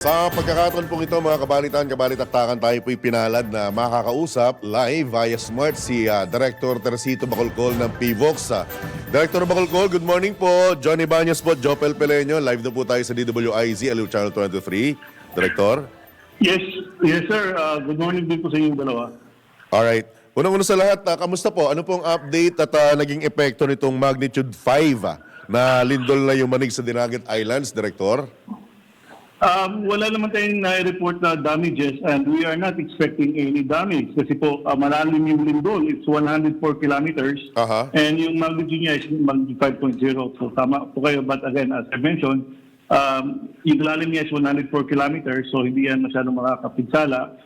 Sa pagkakataon pong ito mga kabalitan, kabalitaktakan tayo po'y pinalad na makakausap live via Smart si ah, Director Teresito Bacolcol ng PVOX. Ah, Director Bacolcol, good morning po. Johnny Banyas po, Jopel Peleño. Live na po tayo sa DWIZ, Aliw Channel 23. Director? Yes, yes sir. Uh, good morning din po sa inyong dalawa. Alright. Unang-una sa lahat, ah, kamusta po? Ano pong update at ah, naging epekto nitong magnitude 5 ah, na lindol na yung manig sa Dinagat Islands, Director? Um, wala naman tayong na-report na damages and we are not expecting any damage kasi po uh, malalim yung lindol. It's 104 kilometers Aha. and yung magnitude niya is magnitude 5.0. So tama po kayo but again as I mentioned, um, yung lalim niya is 104 kilometers so hindi yan masyadong makakapinsala.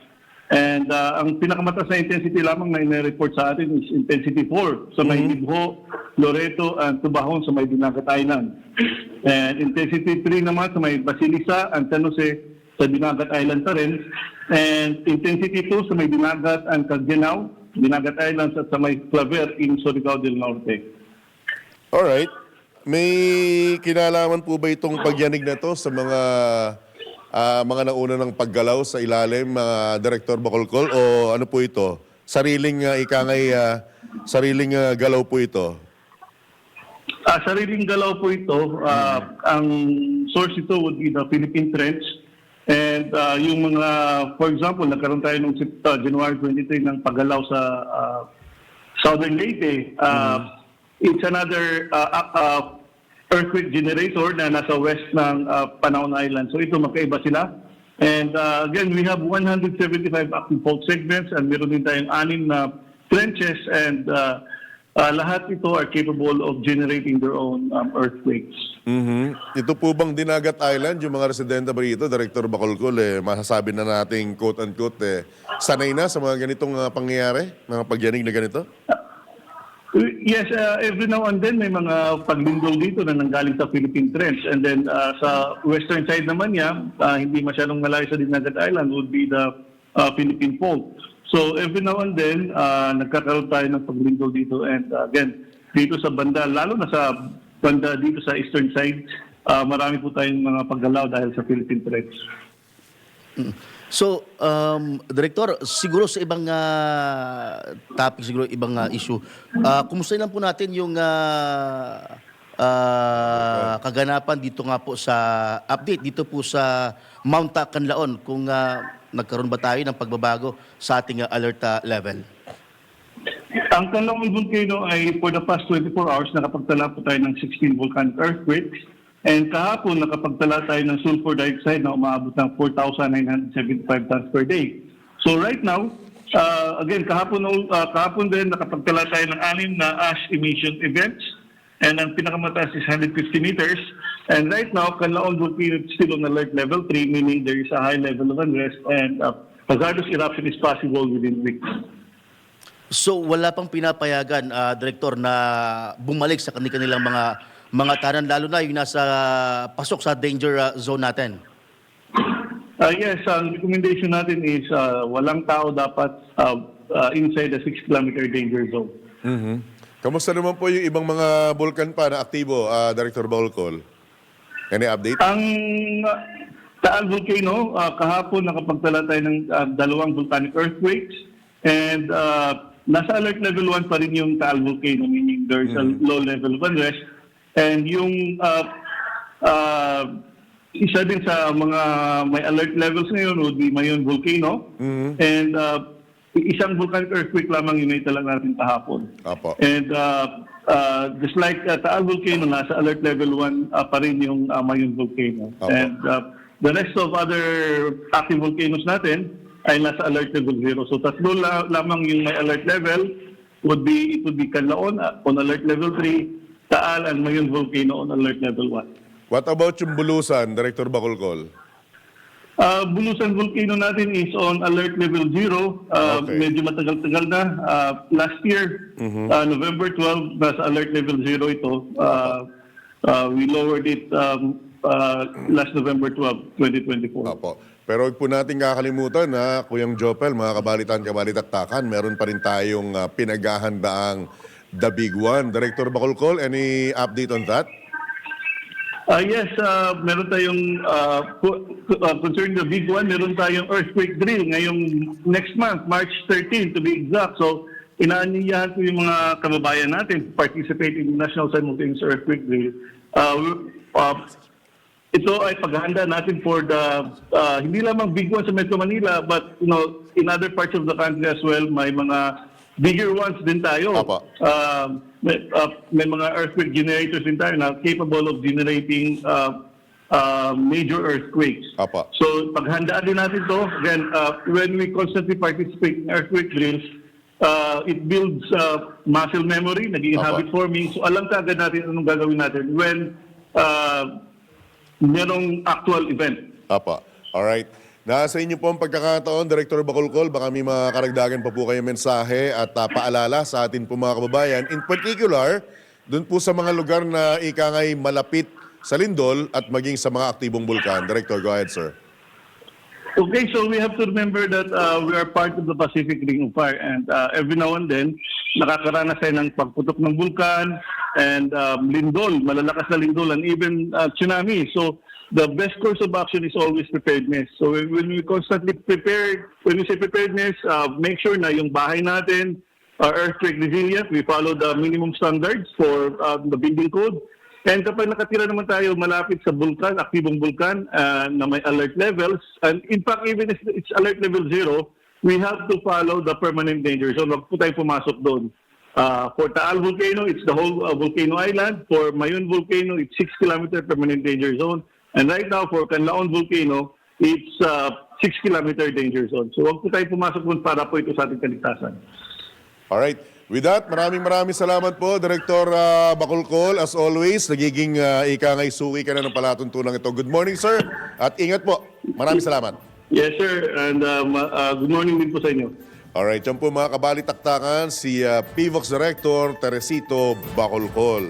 And uh, ang pinakamataas na intensity lamang na ina-report sa atin is intensity 4 sa may Libho, Loreto, and Tubahon sa may Dinagat Island. And intensity 3 naman sa may Basilisa and San Jose sa Dinagat Island pa rin. And intensity 2 sa may Dinagat and Cagdianao, Dinagat Islands at sa may Claver in Surigao del Norte. Alright. May kinalaman po ba itong pagyanig na to sa mga ah, mga nauna ng paggalaw sa ilalim, mga Director Bacolcol? O ano po ito? Sariling uh, ikangay, ah, sariling ah, galaw po ito? Ah, sariling galaw po ito. Ah, ang source ito would be the Philippine Trench. And ah, yung mga, for example, nagkaroon tayo noong ah, January 23 ng paggalaw sa ah, Southern Leyte. Ah, It's another ah, ah, ah, earthquake generator na nasa west ng ah, Panaon Island. So ito magkaiba sila. And ah, again, we have 175 active fault segments and meron din tayong anim na trenches and ah, ah, lahat ito are capable of generating their own um, earthquakes. Mhm. Ito po bang Dinagat Island, yung mga residente ba rito, Director Bacolcol, eh, masasabi na nating quote-unquote, eh, sanay na sa mga ganitong ah, pangyayari, mga pagyanig na ganito? Yes, uh, every now and then may mga paglindol dito na nanggaling sa Philippine Trench. And then uh, sa western side naman niya, uh, hindi masyadong malayo sa Dinagat Island would be the uh, Philippine Fault. So every now and then, uh, nagkakaroon tayo ng paglindol dito. And uh, again, dito sa banda, lalo na sa banda dito sa eastern side, uh, marami po tayong mga paggalaw dahil sa Philippine Trench. So, um, Director, siguro sa ibang ah, topic, siguro ibang ah, issue, uh, kumusta lang po natin yung ah, kaganapan dito nga po sa update dito po sa Mount Canlaon kung ah, nagkaroon ba tayo ng pagbabago sa ating ah, alert ah, level? Ang Canlaon Volcano ay for the past 24 hours nakapagtala po tayo ng 16 volcanic earthquakes. And kahapon nakapagtala tayo ng sulfur dioxide na umaabot ng 4,975 tons per day. So right now, uh, again, kahapon, uh, kahapon din nakapagtala tayo ng anim na ash emission events. And ang pinakamataas is 150 meters. And right now, Canlaon Volcano is still on alert level 3, meaning there is a high level of unrest and uh, hazardous eruption is possible within weeks. So, wala pang pinapayagan, ah, Director, na bumalik sa kanilang mga mga tanan, lalo na yung nasa pasok sa danger ah, zone natin. Uh, yes, ang recommendation natin is uh, walang tao dapat uh, uh, inside the 6-kilometer danger zone. Mhm. Kamusta naman po yung ibang mga vulkan pa na aktibo, ah, Director Bacolcol? Any update? Ang uh, Taal Volcano, uh, kahapon nakapagtala tayo ng uh, dalawang volcanic earthquakes and uh, nasa alert level 1 pa rin yung Taal Volcano, meaning there's a low level of unrest. And yung uh, uh, isa din sa mga may alert levels ngayon would be Mayon Volcano. And uh, isang volcanic earthquake lamang yung naitala natin kahapon. Apo. And uh, uh, just like uh, Taal Volcano, nasa alert level 1 uh, pa rin yung uh, Mayon Volcano. Opo. And uh, the rest of other active volcanoes natin ay nasa alert level 0. So tatlo la- lamang yung may alert level would be it would be Canlaon uh, on alert level 3, Taal and Mayon Volcano on alert level 1. What about yung Bulusan, Director Bacolcol? Uh, Bulusan Volcano natin is on alert level 0. Uh, Okay. Medyo matagal-tagal na. Uh, last year, uh, November 12, nasa alert level 0 ito. Uh, uh, we lowered it um, uh, last November 12, 2024. Apo. Pero huwag po natin kakalimutan na Kuyang Jopel, mga kabalitan, kabalitaktakan, meron pa rin tayong ah, pinaghahandaang The Big One. Director Bacolcol, any update on that? Ah, yes, uh, meron tayong uh, uh, concerning the big one, meron tayong earthquake drill ngayong next month, March 13 to be exact. So, inaanyayahan ko yung mga kababayan natin to participate in National Simultaneous Earthquake Drill. Uh, uh, ito ay paghahanda natin for the uh, hindi lamang big one sa Metro Manila but you know in other parts of the country as well may mga bigger ones din tayo. Apa. Uh, may, uh, may mga earthquake generators din tayo na capable of generating uh, uh, major earthquakes. Apa. So paghandaan din natin to again uh, when we constantly participate in earthquake drills uh, it builds uh, muscle memory, naging habit forming. So alam ka agad natin anong gagawin natin when uh, merong actual event. Apa. Alright. Nasa inyo po ang pagkakataon, Director Bacolcol, baka may mga karagdagan pa po kayo mensahe at ah, paalala sa atin po mga kababayan. In particular, dun po sa mga lugar na ika nga'y malapit sa lindol at maging sa mga aktibong bulkan. Director, go ahead, sir. Okay, so we have to remember that uh, we are part of the Pacific Ring of Fire and uh, every now and then, nakakaranas tayo ng pagputok ng bulkan and um, lindol, malalakas na lindol and even uh, tsunami. So the best course of action is always preparedness. So when, we constantly prepare, when we say preparedness, uh, make sure na yung bahay natin are earthquake resilient. We follow the minimum standards for uh, the building code. And kapag nakatira naman tayo malapit sa bulkan, aktibong bulkan uh, na may alert levels, and in fact, even if it's alert level zero, we have to follow the permanent danger zone. Huwag po tayo pumasok doon. Uh, for Taal Volcano, it's the whole uh, volcano island. For Mayon Volcano, it's 6 kilometer permanent danger zone. And right now, for Canlaon Volcano, it's uh, 6 kilometer danger zone. So huwag po tayo pumasok doon para po ito sa ating kaligtasan. Alright. With that, maraming maraming salamat po, Director uh, Bacolcol. As always, nagiging uh, ika nga'y suki ka na ng palatuntunan ito. Good morning, sir. At ingat po. Maraming salamat. Yes, sir. And uh, ma- uh, good morning din po sa inyo. Alright, yan po mga kabalitaktakan, si uh, PVOX Director Teresito Bacolcol.